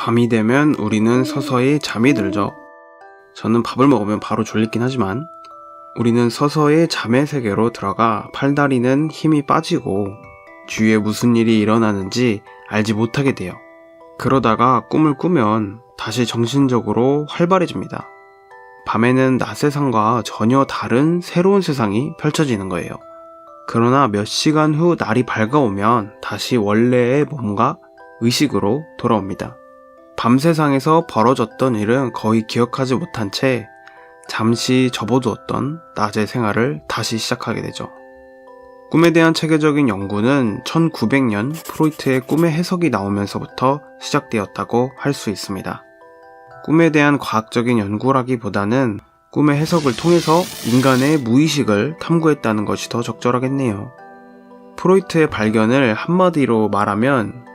밤이 되면 우리는 서서히 잠이 들죠. 저는 밥을 먹으면 바로 졸리긴 하지만 우리는 서서히 잠의 세계로 들어가 팔다리는 힘이 빠지고 주위에 무슨 일이 일어나는지 알지 못하게 돼요. 그러다가 꿈을 꾸면 다시 정신적으로 활발해집니다. 밤에는 낮 세상과 전혀 다른 새로운 세상이 펼쳐지는 거예요. 그러나 몇 시간 후 날이 밝아오면 다시 원래의 몸과 의식으로 돌아옵니다. 밤 세상에서 벌어졌던 일은 거의 기억하지 못한 채 잠시 접어두었던 낮의 생활을 다시 시작하게 되죠. 꿈에 대한 체계적인 연구는 1900년 프로이트의 꿈의 해석이 나오면서부터 시작되었다고 할 수 있습니다. 꿈에 대한 과학적인 연구라기보다는 꿈의 해석을 통해서 인간의 무의식을 탐구했다는 것이 더 적절하겠네요. 프로이트의 발견을 한마디로 말하면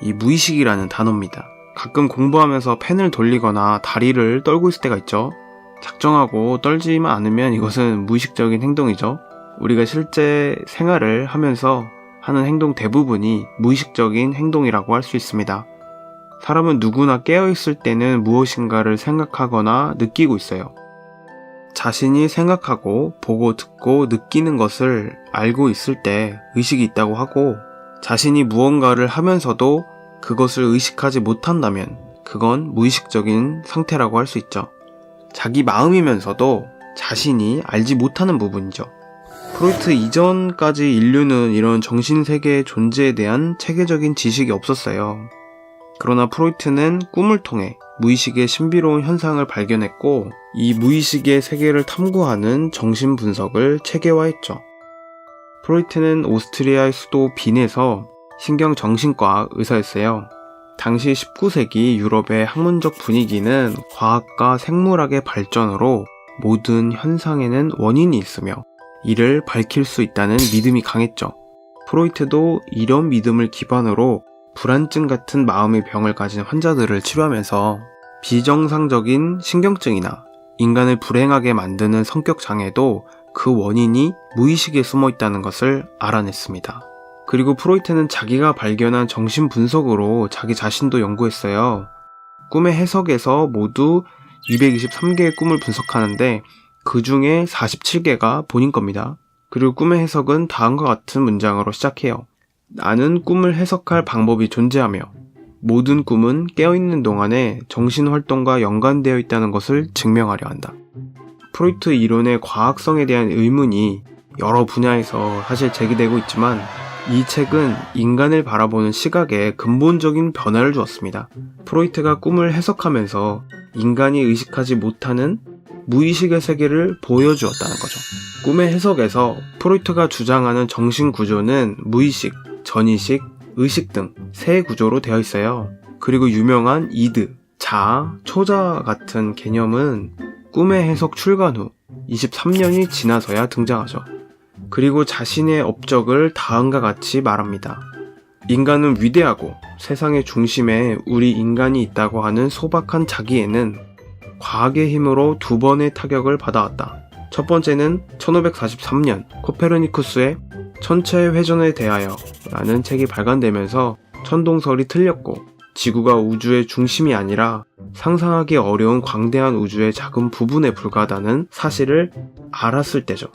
이 무의식이라는 단어입니다. 가끔 공부하면서 펜을 돌리거나 다리를 떨고 있을 때가 있죠. 작정하고 떨지만 않으면 이것은 무의식적인 행동이죠. 우리가 실제 생활을 하면서 하는 행동 대부분이 무의식적인 행동이라고 할 수 있습니다. 사람은 누구나 깨어있을 때는 무엇인가를 생각하거나 느끼고 있어요. 자신이 생각하고 보고 듣고 느끼는 것을 알고 있을 때 의식이 있다고 하고 자신이 무언가를 하면서도 그것을 의식하지 못한다면 그건 무의식적인 상태라고 할 수 있죠. 자기 마음이면서도 자신이 알지 못하는 부분이죠. 프로이트 이전까지 인류는 이런 정신세계의 존재에 대한 체계적인 지식이 없었어요. 그러나 프로이트는 꿈을 통해 무의식의 신비로운 현상을 발견했고 이 무의식의 세계를 탐구하는 정신 분석을 체계화했죠. 프로이트는 오스트리아의 수도 빈에서 신경정신과 의사였어요. 당시 19세기 유럽의 학문적 분위기는 과학과 생물학의 발전으로 모든 현상에는 원인이 있으며 이를 밝힐 수 있다는 믿음이 강했죠. 프로이트도 이런 믿음을 기반으로 불안증 같은 마음의 병을 가진 환자들을 치료하면서 비정상적인 신경증이나 인간을 불행하게 만드는 성격 장애도 그 원인이 무의식에 숨어 있다는 것을 알아냈습니다. 그리고 프로이트는 자기가 발견한 정신 분석으로 자기 자신도 연구했어요. 꿈의 해석에서 모두 223개의 꿈을 분석하는데 그 중에 47개가 본인 겁니다. 그리고 꿈의 해석은 다음과 같은 문장으로 시작해요. 나는 꿈을 해석할 방법이 존재하며 모든 꿈은 깨어있는 동안에 정신활동과 연관되어 있다는 것을 증명하려 한다. 프로이트 이론의 과학성에 대한 의문이 여러 분야에서 사실 제기되고 있지만 이 책은 인간을 바라보는 시각에 근본적인 변화를 주었습니다. 프로이트가 꿈을 해석하면서 인간이 의식하지 못하는 무의식의 세계를 보여주었다는 거죠. 꿈의 해석에서 프로이트가 주장하는 정신 구조는 무의식, 전의식, 의식 등 세 구조로 되어 있어요. 그리고 유명한 이드, 자, 초자 같은 개념은 꿈의 해석 출간 후 23년이 지나서야 등장하죠. 그리고 자신의 업적을 다음과 같이 말합니다. 인간은 위대하고 세상의 중심에 우리 인간이 있다고 하는 소박한 자기에는 과학의 힘으로 두 번의 타격을 받아왔다. 첫 번째는 1543년 코페르니쿠스의 천체의 회전에 대하여 라는 책이 발간되면서 천동설이 틀렸고 지구가 우주의 중심이 아니라 상상하기 어려운 광대한 우주의 작은 부분에 불과하다는 사실을 알았을 때죠.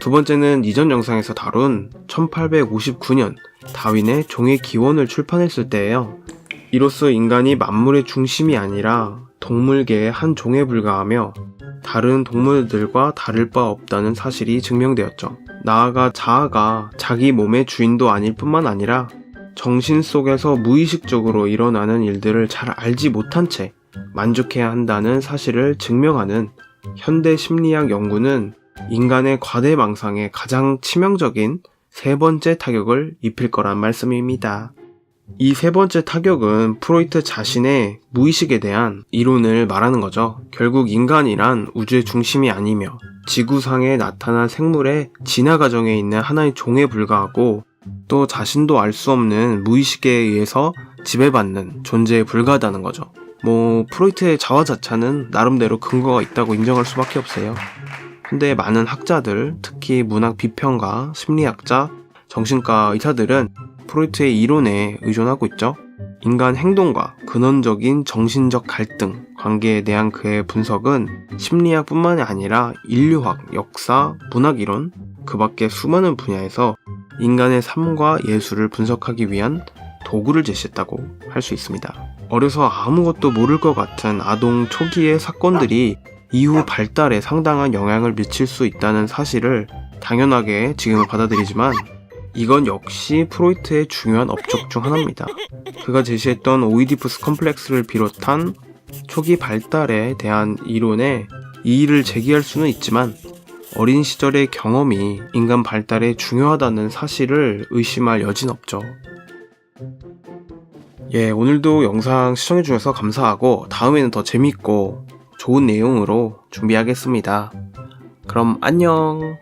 두 번째는 이전 영상에서 다룬 1859년 다윈의 종의 기원을 출판했을 때예요. 이로써 인간이 만물의 중심이 아니라 동물계의 한 종에 불과하며 다른 동물들과 다를 바 없다는 사실이 증명되었죠. 나아가 자아가 자기 몸의 주인도 아닐 뿐만 아니라 정신 속에서 무의식적으로 일어나는 일들을 잘 알지 못한 채 만족해야 한다는 사실을 증명하는 현대 심리학 연구는 인간의 과대망상에 가장 치명적인 세 번째 타격을 입힐 거란 말씀입니다. 이 세 번째 타격은 프로이트 자신의 무의식에 대한 이론을 말하는 거죠. 결국 인간이란 우주의 중심이 아니며 지구상에 나타난 생물의 진화 과정에 있는 하나의 종에 불과하고 또 자신도 알 수 없는 무의식에 의해서 지배받는 존재에 불과하다는 거죠. 뭐 프로이트의 자화자찬은 나름대로 근거가 있다고 인정할 수밖에 없어요. 근데 많은 학자들, 특히 문학 비평가, 심리학자, 정신과 의사들은 프로이트의 이론에 의존하고 있죠. 인간 행동과 근원적인 정신적 갈등, 관계에 대한 그의 분석은 심리학뿐만이 아니라 인류학, 역사, 문학 이론, 그 밖에 수많은 분야에서 인간의 삶과 예술을 분석하기 위한 도구를 제시했다고 할 수 있습니다. 어려서 아무것도 모를 것 같은 아동 초기의 사건들이 이후 발달에 상당한 영향을 미칠 수 있다는 사실을 당연하게 지금은 받아들이지만 이건 역시 프로이트의 중요한 업적 중 하나입니다. 그가 제시했던 오이디푸스 컴플렉스를 비롯한 초기 발달에 대한 이론에 이의를 제기할 수는 있지만 어린 시절의 경험이 인간 발달에 중요하다는 사실을 의심할 여진 없죠. 예, 오늘도 영상 시청해주셔서 감사하고 다음에는 더 재밌고 좋은 내용으로 준비하겠습니다. 그럼 안녕!